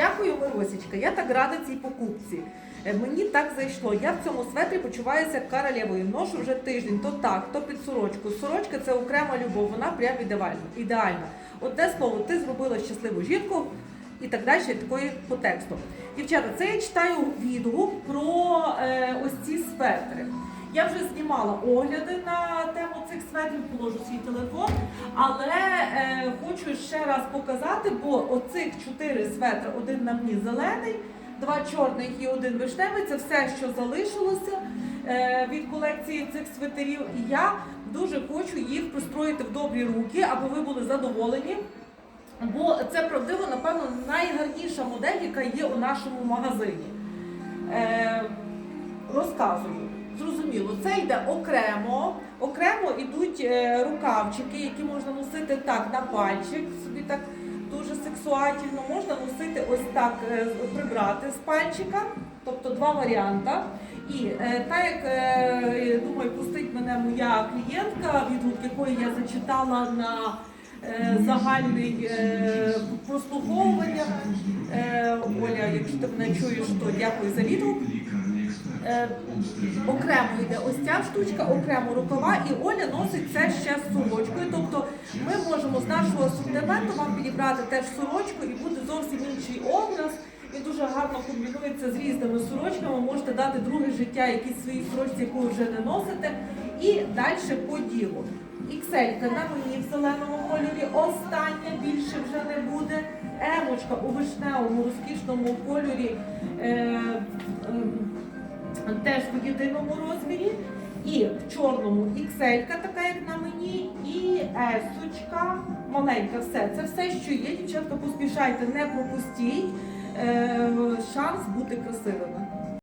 Дякую, Миросічка. Я так рада цій покупці. Е, Мені так зайшло. Я в цьому светрі почуваюся королевою. Ношу вже тиждень, то так, то під сорочку. Сорочка це окрема любов, вона прям ідеальна. Одне слово, ти зробила щасливу жінку і так далі, такої по тексту. Дівчата, це я читаю відгук про е, ось ці светри. Я вже знімала огляди на тему цих положу свій телефон, але е, хочу ще раз показати, бо оцих чотири светри, один на мені зелений, два чорних і один вишневий, це все, що залишилося е, від колекції цих светерів. І я дуже хочу їх пристроїти в добрі руки, аби ви були задоволені. Бо це правдиво, напевно, найгарніша модель, яка є у нашому магазині. Е, розказую. Зрозуміло, це йде окремо. Окремо йдуть е, рукавчики, які можна носити так на пальчик, собі так дуже сексуательно. Можна носити ось так, е, прибрати з пальчика, тобто два варіанти. І е, так як думаю, пустить мене моя клієнтка, відгук якої я зачитала на загальний прослуховування. Оля, якщо ти мене чуєш, то дякую за відгук. Е, окремо йде ось ця штучка, окремо рукава, і Оля носить це ще з сорочкою. Тобто ми можемо з нашого асортименту вам підібрати теж сорочку і буде зовсім інший образ. Він дуже гарно комбінується з різними сорочками. Можете дати друге життя якійсь своїй сорочці, яку вже не носите. І далі по ділу. Ікселька на мені в зеленому кольорі, остання більше вже не буде. Емочка у вишневому розкішному кольорі. Е, е, теж в єдиному розмірі. І в чорному XL, така як на мені, і есочка маленька. Все. Це все, що є. Дівчатка, поспішайте, не пропустіть. Е, шанс бути красивими.